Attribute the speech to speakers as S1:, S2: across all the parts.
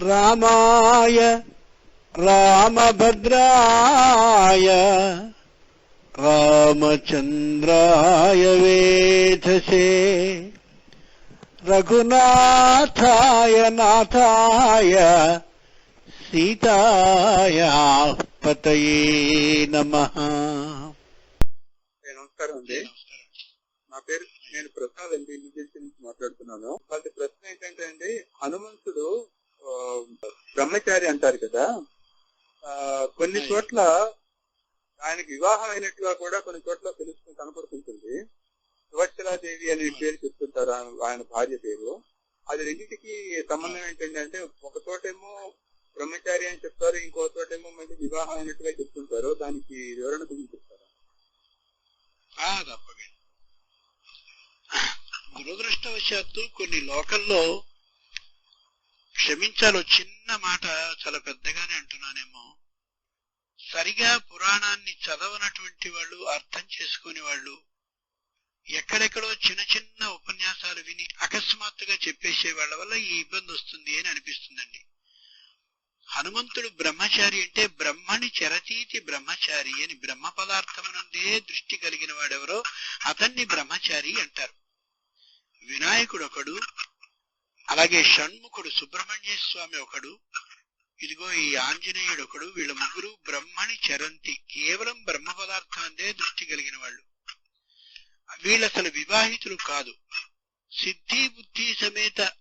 S1: రామాయ రామభద్రాయ రామచంద్రాయ వేధసే. రఘునాథాయ నాథాయ సీతాయ పతయే నమ.
S2: నమస్కారం అండి. నా పేరు నేను ప్రసాద్ అండి. ఇండియన్స్ నుంచి మాట్లాడుతున్నాను. వాళ్ళ ప్రశ్న ఏంటంటే అండి హనుమంతుడు బ్రహ్మచారి అంటారు కదా. కొన్ని చోట్ల ఆయనకి వివాహం అయినట్టుగా కూడా కొన్ని చోట్ల తెలుస్తూ కనపడుతుంటుంది. సువత్సలాదేవి అనే పేరు చెప్తుంటారు ఆయన- భార్య పేరు. అది రెండింటికి సంబంధం ఏంటంటే అంటే ఒక చోటేమో బ్రహ్మచారి అని చెప్తారు ఇంకో చోటేమో మళ్ళీ వివాహం అయినట్టుగా చెప్తుంటారు. దానికి వివరణ గురించి చెప్తారా?
S1: ఆ, తప్పకుండా. దురదృష్టవశాత్తు కొన్ని లోకల్లో క్షమించాలో చిన్న మాట చాలా పెద్దగానే అంటున్నానేమో. సరిగా పురాణాన్ని చదవనటువంటి వాళ్ళు అర్థం చేసుకునే వాళ్ళు ఎక్కడెక్కడో చిన్న చిన్న ఉపన్యాసాలు విని అకస్మాత్తుగా చెప్పేసే వాళ్ళ వల్ల ఈ ఇబ్బంది వస్తుంది అని అనిపిస్తుందండి. హనుమంతుడు బ్రహ్మచారి అంటే బ్రహ్మని చెరతీతి బ్రహ్మచారి అని బ్రహ్మ పదార్థమునందే దృష్టి కలిగిన వాడెవరో అతన్ని బ్రహ్మచారి అంటారు. వినాయకుడు ఒకడు అలాగే షణ్ముఖుడు సుబ్రహ్మణ్య స్వామి ఒకడు ఇదిగో ఈ ఆంజనేయుడు ఒకడు వీళ్ళ ముగ్గురు బ్రహ్మని చరంతి కేవలం బ్రహ్మ పదార్థం అందే దృష్టి కలిగిన వాళ్ళు. వీళ్ళు అసలు వివాహితులు కాదు. సిద్ధి బుద్ధి సమేత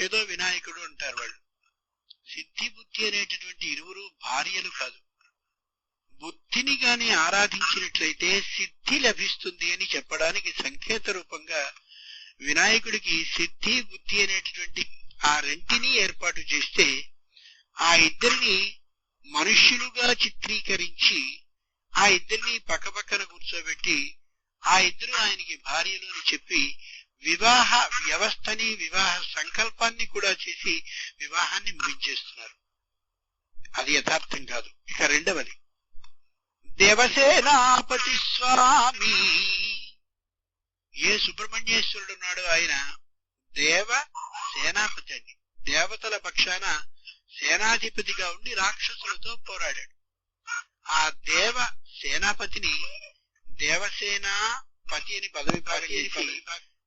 S1: ఏదో వినాయకుడు అంటారు వాళ్ళు. సిద్ధి బుద్ధి అనేటటువంటి ఇరువురు భార్యలు కాదు. బుద్ధిని గాని ఆరాధించినట్లయితే సిద్ధి లభిస్తుంది అని చెప్పడానికి సంకేత రూపంగా వినాయకుడికి సిద్ధి బుద్ధి అనేటటువంటి ఆ రెంటిని ఏర్పాటు చేస్తే ఆ ఇద్దరిని మనుష్యులుగా చిత్రీకరించి ఆ ఇద్దరిని పక్కపక్కన కూర్చోబెట్టి ఆ ఇద్దరు ఆయనకి భార్యలు అని చెప్పి వివాహ వ్యవస్థని వివాహ సంకల్పాన్ని కూడా చేసి వివాహాన్ని ముగించేస్తున్నారు. అది యథార్థం కాదు. ఇక రెండవది. దేవసేనాపతి స్వామి ఏ సుబ్రహ్మణ్యేశ్వరుడు ఉన్నాడు ఆయన దేవ సేనాపతి అండి దేవతల పక్షాన సేనాధిపతిగా ఉండి రాక్షసులతో పోరాడాడు. ఆ దేవ సేనాపతిని దేవసేన పతి అని పదవి చేసి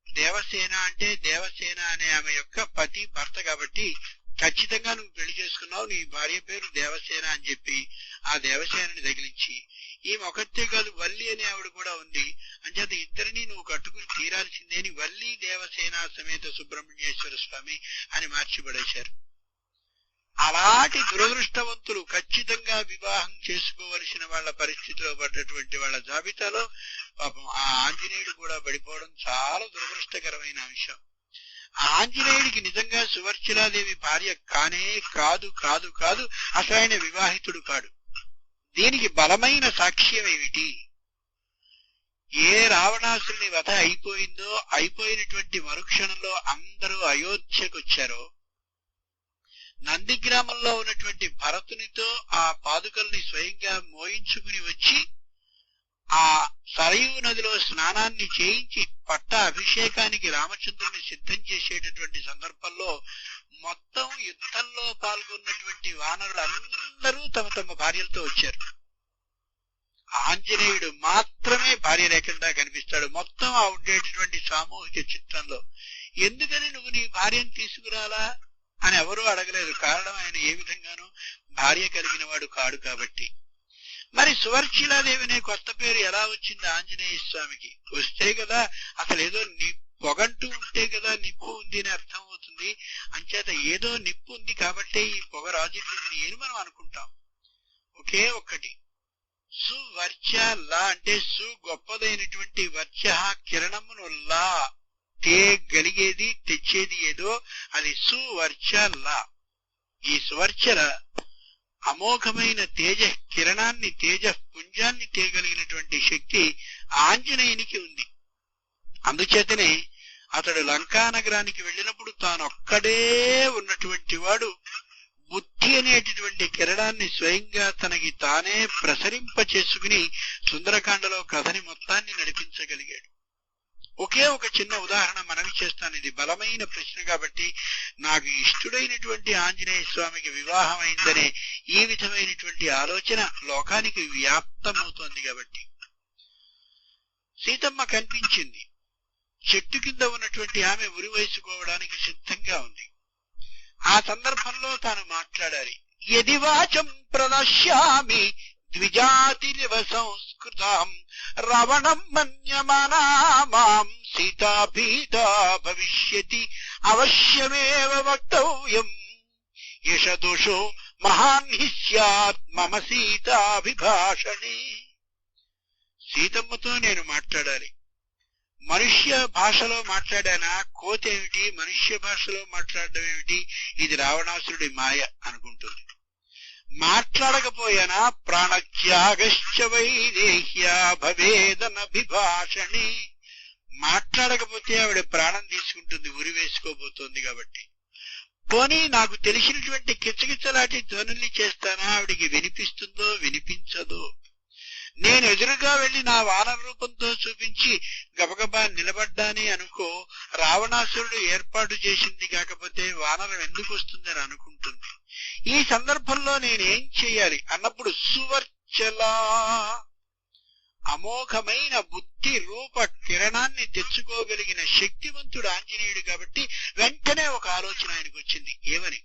S1: దేవసేన అంటే దేవసేన అనే ఆమె యొక్క పతి భర్త కాబట్టి ఖచ్చితంగా నువ్వు పెళ్ళి చేసుకున్నావు నీ భార్య పేరు దేవసేన అని చెప్పి ఆ దేవసేనని తగిలించి ఈమె ఒకతే కాదు వల్లి అనే ఆవిడ కూడా ఉంది. అంచేత ఇద్దరిని నువ్వు కట్టుకుని తీరాల్సిందే అని వల్లి దేవసేన సమేత సుబ్రహ్మణ్యేశ్వర స్వామి అని మార్చిపడేశారు. అలాంటి దురదృష్టవంతులు ఖచ్చితంగా వివాహం చేసుకోవలసిన వాళ్ళ పరిస్థితిలో పడ్డటువంటి వాళ్ళ జాబితాలో పాపం ఆ ఆంజనేయుడు కూడా పడిపోవడం చాలా దురదృష్టకరమైన అంశం. ఆ ఆంజనేయుడికి నిజంగా సువర్చిలాదేవి భార్య కానే కాదు కాదు కాదు అసలు ఆయన వివాహితుడు కాడు. దీనికి బలమైన సాక్ష్యం ఏమిటి? ఏ రావణాసురుని వధ అయిపోయిందో అయిపోయినటువంటి మరుక్షణంలో అందరూ అయోధ్యకు వచ్చారో నంది గ్రామంలో ఉన్నటువంటి భరతునితో ఆ పాదుకల్ని స్వయంగా మోయించుకుని వచ్చి ఆ సరయూ నదిలో స్నానాన్ని చేయించి పట్ట అభిషేకానికి రామచంద్రుని సిద్ధం చేసేటటువంటి సందర్భంలో మొత్తం యుద్ధంలో పాల్గొన్నటువంటి వానరులు అందరూ తమ తమ భార్యలతో వచ్చారు. ఆంజనేయుడు మాత్రమే భార్య లేకుండా కనిపిస్తాడు. మొత్తం ఆ ఉండేటటువంటి సామూహిక చిత్రంలో. ఎందుకని నువ్వు నీ భార్యను తీసుకురాలా అని ఎవరూ అడగలేదు. కారణం ఆయన ఏ విధంగానూ భార్య కలిగిన వాడు కాడు కాబట్టి. మరి సువర్చిలాదేవి అనే కొత్త పేరు ఎలా వచ్చింది ఆంజనేయ స్వామికి? వస్తే కదా అసలు ఏదో పొగంటూ ఉంటే కదా నిప్పు ఉంది అని అర్థం అవుతుంది అంచేత ఏదో నిప్పు ఉంది కాబట్టే ఈ పొగ రాజుల్లింది అని మనం అనుకుంటాం. ఒకే ఒక్కటి. సువర్చ లా అంటే సు గొప్పదైనటువంటి వర్చ కిరణమును లా. తేగలిగేది తెచ్చేది ఏదో అది సువర్చ లా. ఈ సువర్చల అమోఘమైన తేజ కిరణాన్ని తేజ పుంజాన్ని తేగలిగినటువంటి శక్తి ఆంజనేయునికి ఉంది. అందుచేతనే అతడు లంకా నగరానికి వెళ్ళినప్పుడు తానొక్కడే ఉన్నటువంటి వాడు. బుద్ధి అనేటటువంటి కిరణాన్ని స్వయంగా తనకి తానే ప్రసరింప చేసుకుని సుందరకాండలో కథని మొత్తాన్ని నడిపించగలిగాడు. ఒకే ఒక చిన్న ఉదాహరణ మనవి చేస్తాను. ఇది బలమైన ప్రశ్న కాబట్టి నాకు ఇష్టుడైనటువంటి ఆంజనేయ స్వామికి వివాహం అయిందనే ఈ విధమైనటువంటి ఆలోచన లోకానికి వ్యాప్తమవుతోంది కాబట్టి. సీతమ్మ కనిపించింది. చెట్టు కింద ఉన్నటువంటి ఆమె ఉరి వేసుకోవడానికి సిద్ధంగా ఉంది. ఆ సందర్భంలో తాను మాట్లాడాలి. ఎది వాచం ప్రదశ్యామి ద్విజాతిరివ సంస్కృతాం రవణం మన్యమానా మాం సీతాభీత భవిష్యతి అవశ్యమేవ వక్తవ్యం. యశదోషో మహాన్ హి స్యాత్ మమ సీతాభిభాషణే. సీతమ్మతో నేను మాట్లాడాలి. మనుష్య భాషలో మాట్లాడానా? కోతేమిటి? మనుష్య భాషలో మాట్లాడడం ఏమిటి? ఇది రావణాసురుడి మాయ అనుకుంటుంది. మాట్లాడకపోయానా? ప్రాణత్యాగశ్చ వైదేహ్య భవేదనభిభాషణి మాట్లాడకపోతే ఆవిడ ప్రాణం తీసుకుంటుంది ఉరి వేసుకోబోతోంది కాబట్టి. పోనీ నాకు తెలిసినటువంటి కిచకిచలాంటి ధ్వనుల్ని చేస్తానా? ఆవిడికి వినిపిస్తుందో వినిపించదో? నేను ఎదురుగా వెళ్ళి నా వానర రూపంతో చూపించి గబగబా నిలబడ్డాని అనుకో రావణాసురుడు ఏర్పాటు చేసింది కాకపోతే వానరం ఎందుకు వస్తుందని అనుకుంటుంది. ఈ సందర్భంలో నేనేం చేయాలి? అన్నప్పుడు సువర్చలా అమోఘమైన బుద్ధి రూప కిరణాన్ని తెచ్చుకోగలిగిన శక్తివంతుడు ఆంజనేయుడు కాబట్టి వెంటనే ఒక ఆలోచన ఆయనకు వచ్చింది ఏమని?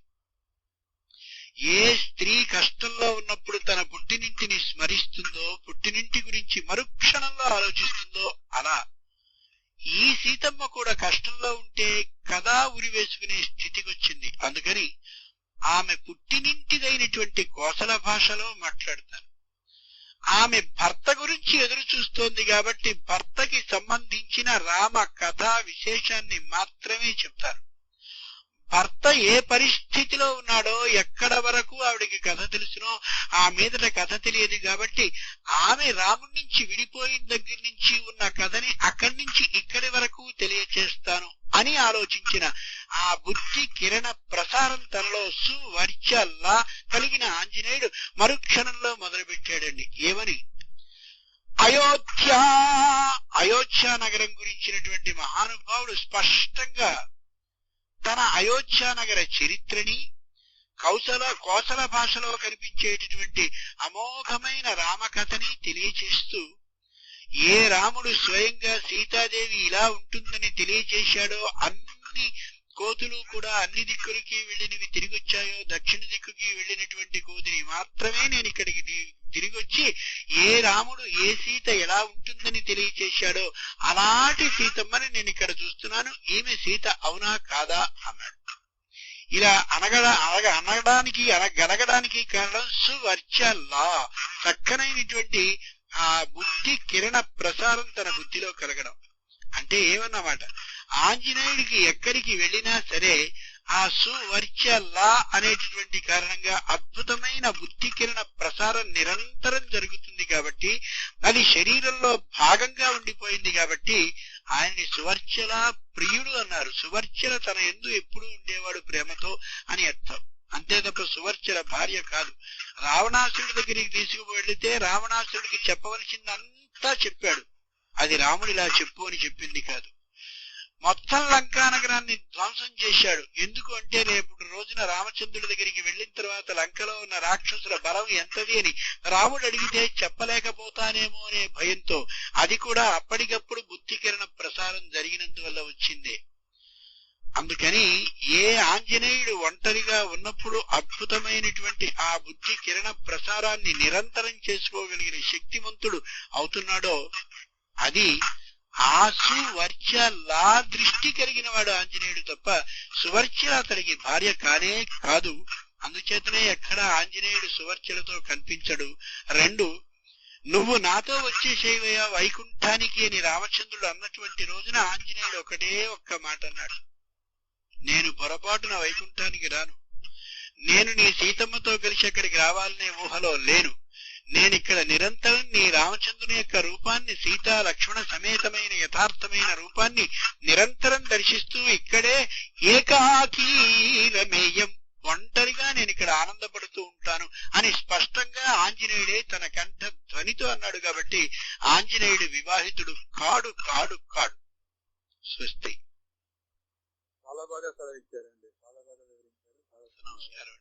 S1: ఏ స్త్రీ కష్టంలో ఉన్నప్పుడు తన పుట్టినింటిని స్మరిస్తుందో పుట్టినింటి గురించి మరుక్షణంలో ఆలోచిస్తుందో అలా. ఈ సీతమ్మ కూడా కష్టంలో ఉంటే కదా ఉరి వేసుకునే స్థితికి వచ్చింది అందుకని ఆమె పుట్టినింటిదైనటువంటి కోసల భాషలో మాట్లాడతాను. ఆమె భర్త గురించి ఎదురు చూస్తోంది కాబట్టి భర్తకి సంబంధించిన రామ కథా విశేషాన్ని మాత్రమే చెప్తారు భర్త ఏ పరిస్థితిలో ఉన్నాడో ఎక్కడ వరకు ఆవిడికి కథ తెలుసునో ఆ మీదట కథ తెలియదు కాబట్టి ఆమె రాముడి నుంచి విడిపోయిన దగ్గర నుంచి ఉన్న కథని అక్కడి నుంచి ఇక్కడి వరకు తెలియచేస్తాను అని ఆలోచించిన ఆ బుద్ధి కిరణ ప్రసారం తనలో సువర్చల్లా కలిగిన ఆంజనేయుడు మరుక్షణంలో మొదలుపెట్టాడండి. ఏమని? అయోధ్య అయోధ్య నగరం గురించినటువంటి మహానుభావుడు స్పష్టంగా తన అయోధ్యానగర చరిత్రని కౌశల కోసల భాషలో కనిపించేటటువంటి అమోఘమైన రామకథని తెలియచేస్తూ ఏ రాముడు స్వయంగా సీతాదేవి ఇలా ఉంటుందని తెలియచేశాడో అన్ని కోతులు కూడా అన్ని దిక్కులకి వెళ్ళినవి తిరిగి వచ్చాయో దక్షిణ దిక్కుకి వెళ్ళినటువంటి కోతిని మాత్రమే నేను ఇక్కడికి తిరిగి వచ్చి ఏ రాముడు ఏ సీత ఎలా ఉంటుందని తెలియచేశాడో అలాంటి సీతమ్మని నేను ఇక్కడ చూస్తున్నాను. ఈమె సీత అవునా కాదా అన్నాడు. ఇలా అనగడ అనగ అనగడానికి అనగలగడానికి కారణం సువర్చల్లా చక్కనైనటువంటి ఆ బుద్ధి కిరణ ప్రసారం తన బుద్ధిలో కలగడం. అంటే ఏమన్నమాట? ఆంజనేయుడికి ఎక్కడికి వెళ్ళినా సరే ఆ సువర్చల్లా అనేటటువంటి కారణంగా అద్భుతమైన బుద్ధి కిరణ ప్రసారం నిరంతరం జరుగుతుంది కాబట్టి అది శరీరంలో భాగంగా ఉండిపోయింది కాబట్టి ఆయన్ని సువర్చల ప్రియుడు అన్నారు. సువర్చల తన ఎందు ఎప్పుడు ఉండేవాడు ప్రేమతో అని అర్థం. అంతే తప్ప సువర్చల భార్య కాదు. రావణాసురుడి దగ్గరికి తీసుకువెళితే రావణాసురుడికి చెప్పవలసిందంతా చెప్పాడు. అది రాముడిలా చెప్పు అని చెప్పింది కాదు. మొత్తం లంకా నగరాన్ని ధ్వంసం చేశాడు. ఎందుకు అంటే రేపు రోజున రామచంద్రుడి దగ్గరికి వెళ్ళిన తర్వాత లంకలో ఉన్న రాక్షసుల బలం ఎంతది అని రాముడు అడిగితే చెప్పలేకపోతానేమో అనే భయంతో అది కూడా అప్పటికప్పుడు బుద్ధికిరణ ప్రసారం జరిగినందువల్ల వచ్చిందే. అందుకని ఏ ఆంజనేయుడు ఒంటరిగా ఉన్నప్పుడు అద్భుతమైనటువంటి ఆ బుద్ధి కిరణ ప్రసారాన్ని నిరంతరం చేసుకోగలిగిన శక్తివంతుడు అవుతున్నాడో అది ఆసు వర్చ లా దృష్టి కలిగిన వాడు ఆంజనేయుడు తప్ప సువర్చల అతడికి భార్య కానే కాదు. అందుచేతనే ఎక్కడ ఆంజనేయుడు సువర్చలతో కనిపించడు. రెండు నువ్వు నాతో వచ్చేసేవయ్యా వైకుంఠానికి అని రామచంద్రుడు అన్నటువంటి రోజున ఆంజనేయుడు ఒకటే ఒక్క మాట అన్నాడు. నేను పొరపాటున వైకుంఠానికి రాను. నేను నీ సీతమ్మతో కలిసి అక్కడికి రావాలనే ఊహలో లేను. నేను ఇక్కడ నిరంతరం నీ రామచంద్రుని యొక్క రూపాన్ని సీతా లక్ష్మణ సమేతమైన యథార్థమైన రూపాన్ని నిరంతరం దర్శిస్తూ ఇక్కడే ఏకాకీరమేయం. ఒంటరిగా నేను ఇక్కడ ఆనందపడుతూ ఉంటాను అని స్పష్టంగా ఆంజనేయుడే తన కంఠ ధ్వనితో అన్నాడు కాబట్టి ఆంజనేయుడు వివాహితుడు కాడు కాడు కాడు. స్వస్తి.
S2: చాలా బాగా సెలవు ఇచ్చారండి చాలా బాగా వివరించారు. చాలా
S1: నమస్కారం.